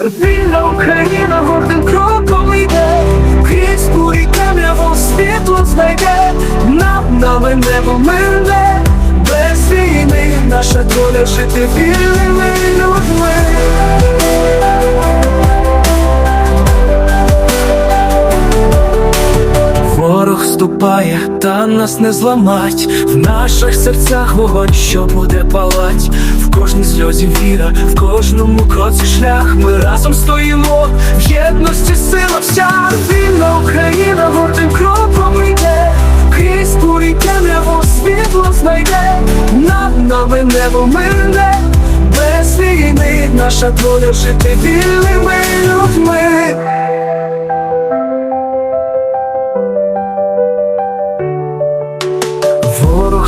Вільна Україна гордим кроком йде, крізь бурі темряву світло знайде, над нами небо мирне, без війни наша доля жити вільними людьми. Ворог ступає, та нас не зламать. В наших серцях вогонь, що буде палать. В кожній сльозі віра, в кожному кроці шлях. Ми разом стоїмо, в єдності сила вся. Вільна Україна гордим кроком йде. Крізь буріке небо світло знайде. Над нами небо мирне. Без війни наша доля жити вільними людьми.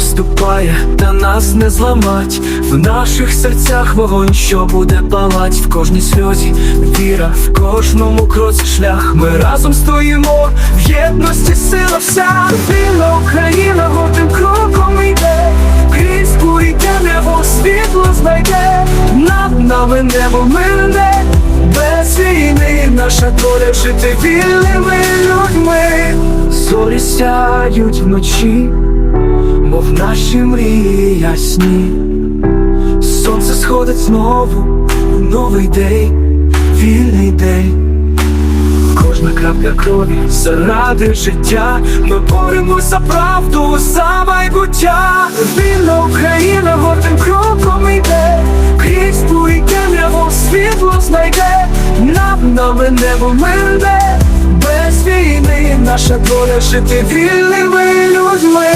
Ступає, та нас не зламать. В наших серцях вогонь, що буде палать, в кожній сльозі віра, в кожному кроці шлях. Ми разом стоїмо, в єдності сила вся. Вільна Україна гордим кроком йде, крізь бурі темряву світло знайде, над нами небо мирне, без війни наша доля жити вільними людьми. Зорі сяють вночі мов наші мрії ясні, сонце сходить знову, в новий день, вільний день, кожна крапля крові заради життя, ми боремось за правду, за майбуття, вільна Україна гордим кроком йде, крізь бурі темряву світло знайде, над нами небо мирне, без війни наша доля жити вільними людьми.